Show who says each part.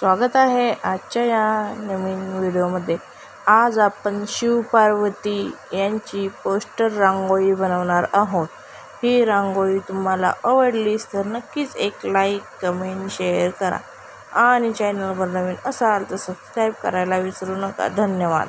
Speaker 1: स्वागत आहे आजच्या या नवीन व्हिडिओमध्ये. आज आपण शिवपार्वती यांची पोस्टर रांगोळी बनवणार आहोत. ही रांगोळी तुम्हाला आवडलीच तर नक्कीच एक लाईक कमेंट शेअर करा. आणि चॅनलवर नवीन असाल तर सबस्क्राईब करायला विसरू नका. धन्यवाद.